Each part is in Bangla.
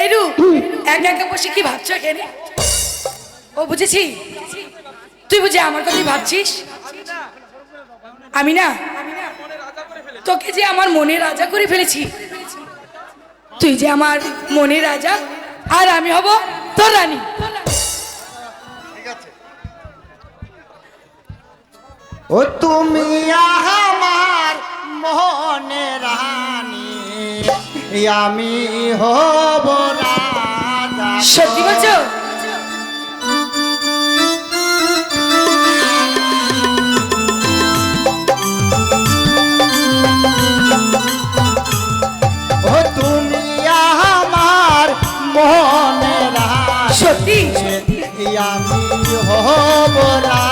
এই রূপ একা একা বসে কি ভাবছ এখানে? ও বুঝেছি। তুই বুঝে আমার কথাই ভাবছিস? আমি না তোকে যে আমার মনে রাজা করে ফেলেছি। তুই যে আমার মনে রাজা আর আমি হব তোর রানী। ও তুমি আমার মোহনে রানী আমি হব সত্যি বলছো? ও তুমি আমার মোহনে সত্যি আমি হব রাজা।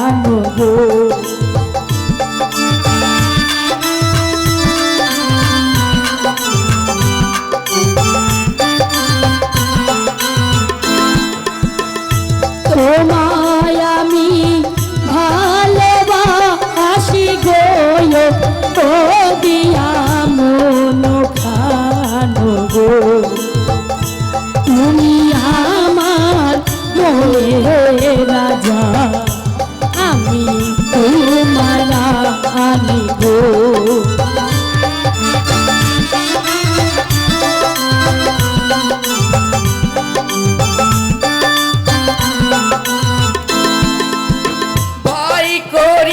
প্রাণ গো। তোমায় আমি ভালোবাসি গো দিয়া মন খান গো।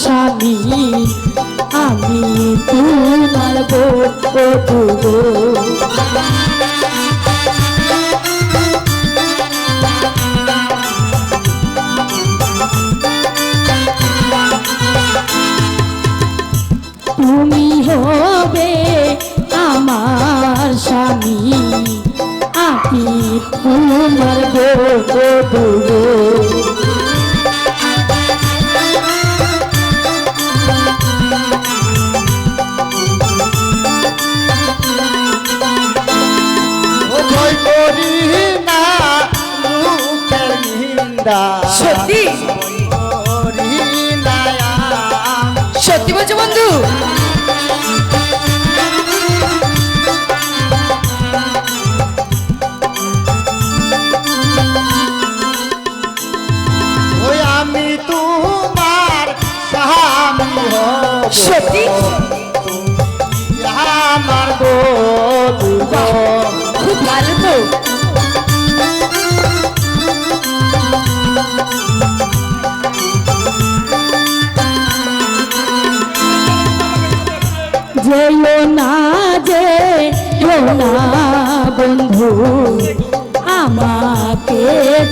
স্বামী আমি তোমার গো। তুমি হবে আমার স্বামী আমি তোমার গো। সত্যি? না আমি। সত্যি বলছো বন্ধু? আমি তোমার সত্যি? আমার বধূ না, বন্ধু, আমাকে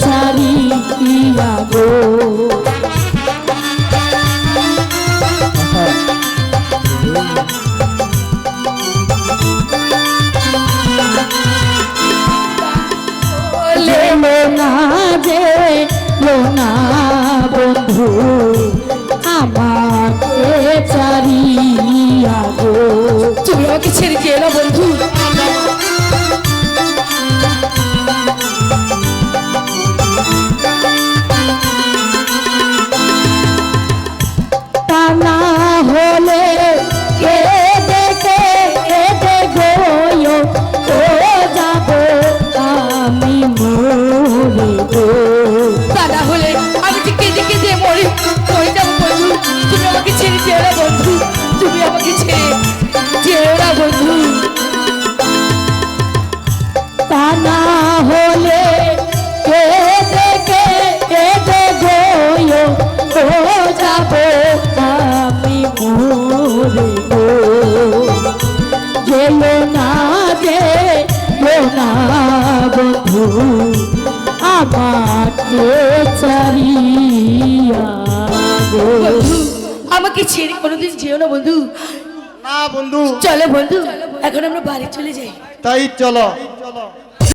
ছাড়িয়া গো। না যে না, বন্ধু, আমাকে ছাড়িয়া গো। তুমি আমাকে ছেড়ে গেল বন্ধু। আমাকে ছেড়ে কোনোদিন যেও না বন্ধু। না বন্ধু। চলো বন্ধু এখন আমরা বাড়ি চলে যাই। তাই চলো চলো।